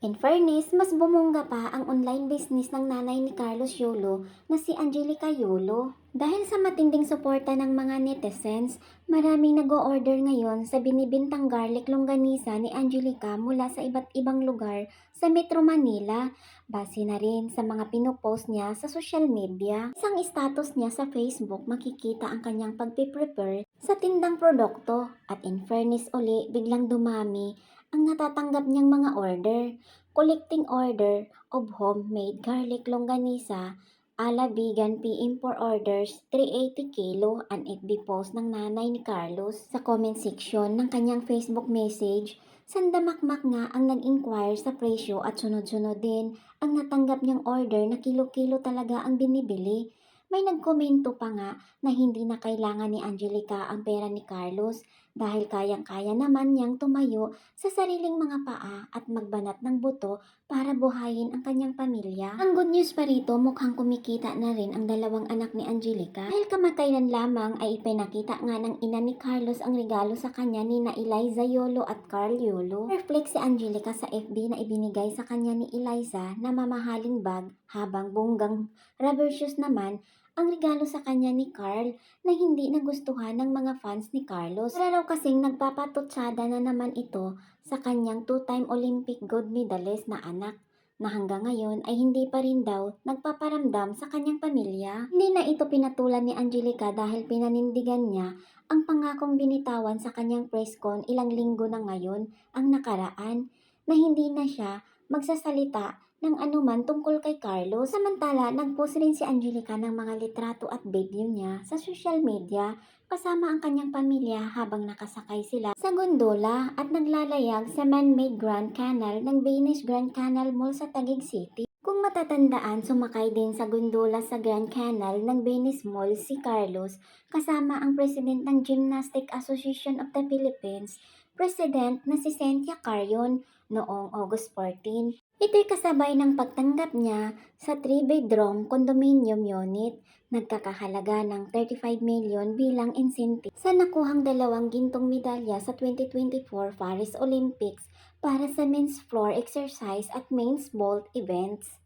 In fairness, mas bumungga pa ang online business ng nanay ni Carlos Yolo na si Angelica Yolo. Dahil sa matinding suporta ng mga netizens, maraming nag-o-order ngayon sa binibintang garlic longganisa ni Angelica mula sa iba't ibang lugar sa Metro Manila. Base na rin sa mga pinupost niya sa social media. Isang status niya sa Facebook makikita ang kanyang pagpiprepare sa tindang produkto at in fairness uli biglang dumami ang natatanggap niyang mga order. Collecting order of homemade garlic longganisa ala vegan PM for orders 380 kilo an FB post ng nanay ni Carlos sa comment section ng kanyang Facebook message sandamakmak nga ang nag-inquire sa presyo at sunod-sunod din ang natanggap niyang order na kilo-kilo talaga ang binibili. May nagkomento pa nga na hindi na kailangan ni Angelica ang pera ni Carlos dahil kayang-kaya naman niyang tumayo sa sariling mga paa at magbanat ng buto para buhayin ang kanyang pamilya. Ang good news pa rito, mukhang kumikita na rin ang dalawang anak ni Angelica. Dahil kamakailan lamang ay ipinakita nga ng ina ni Carlos ang regalo sa kanya ni na Eliza Yolo at Carl Yolo. Reflect si Angelica sa FB na ibinigay sa kanya ni Eliza na mamahaling bag habang bunggang rubber shoes naman ang regalo sa kanya ni Carl na hindi nagustuhan ng mga fans ni Carlos. Para raw kasing nagpapatutsada na naman ito sa kanyang two-time Olympic gold medalist na anak na hanggang ngayon ay hindi pa rin daw nagpaparamdam sa kanyang pamilya. Hindi na ito pinatulan ni Angelica dahil pinanindigan niya ang pangakong binitawan sa kanyang press con ilang linggo na ngayon ang nakaraan na hindi na siya magsasalita ng anuman tungkol kay Carlos. Samantala, nagpost rin si Angelica ng mga litrato at video niya sa social media kasama ang kanyang pamilya habang nakasakay sila sa gondola at naglalayag sa man-made Grand Canal ng Venice Grand Canal Mall sa Taguig City. Matatandaan, sumakay din sa gondola sa Grand Canal ng Venice Mall si Carlos kasama ang president ng Gymnastic Association of the Philippines, president na si Cynthia Carion noong August 14. Ito'y kasabay ng pagtanggap niya sa 3-bedroom condominium unit nagkakahalaga ng 35 million bilang incentive sa nakuhang dalawang gintong medalya sa 2024 Paris Olympics para sa men's floor exercise at men's vault events.